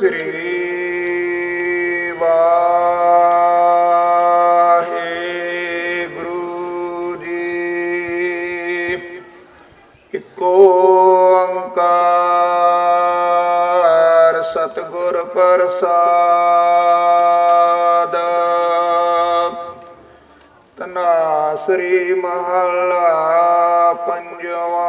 ਸ੍ਰੀ ਵਾਹਿਗੁਰੂ ਜੀ। ਇੱਕੋ ਓੰਕਾਰ ਸਤਿਗੁਰ ਪ੍ਰਸਾਦ। ਤਨਾ ਸ੍ਰੀ ਮਹਲਾ ਪੰਜਵਾ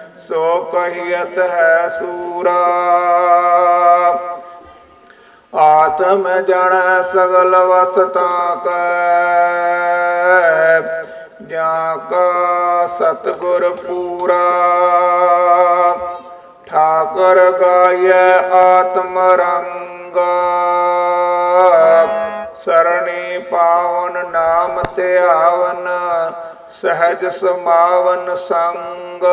ਸੋ ਕਹੀਅਤ ਹੈ ਸੂਰਾ। ਆਤਮ ਜਣ ਸਗਲ ਵਸਤਾ ਕੈ। ਜਾਂ ਕਾ ਸਤਿਗੁਰ ਪੂਰਾ। ਠਾਕਰ ਗਾਇਐ ਆਤਮ ਰੰਗ। ਸਰਣੀ ਪਾਵਨ ਨਾਮ ਧਿਆਵਨ, ਸਹਿਜ ਸਮਾਵਨ ਸੰਗ।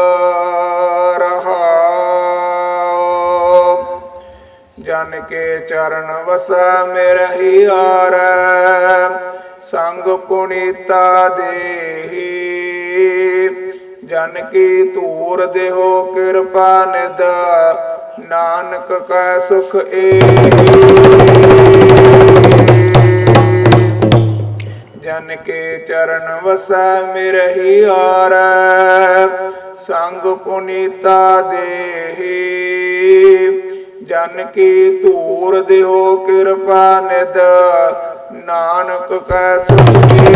ਜਨ ਕੇ ਚਰਨ ਵਸੈ ਮੇਰਹਿ ਆਰ ਸੰਗ ਪੁਨੀਤਾ ਦੇਹੀ। ਜਨ ਕੀ ਧੂਰ ਦੇਹੋ, ਕਿਰਪਾ ਨਿਦ ਨਾਨਕ ਕੈ ਸੁਖ ਏ ਜਨ ਕੇ ਚਰਨ ਵਸੈ ਮਿਰਹਿ ਆਰ ਸੰਗ ਪੁਨੀਤਾ ਦੇਹੀ। ਜਨ ਕੀ ਧੂਰ ਦਿਓ ਕਿਰਪਾ ਨਿਦ ਨਾਨਕ ਕੈ ਸੁਖੀ।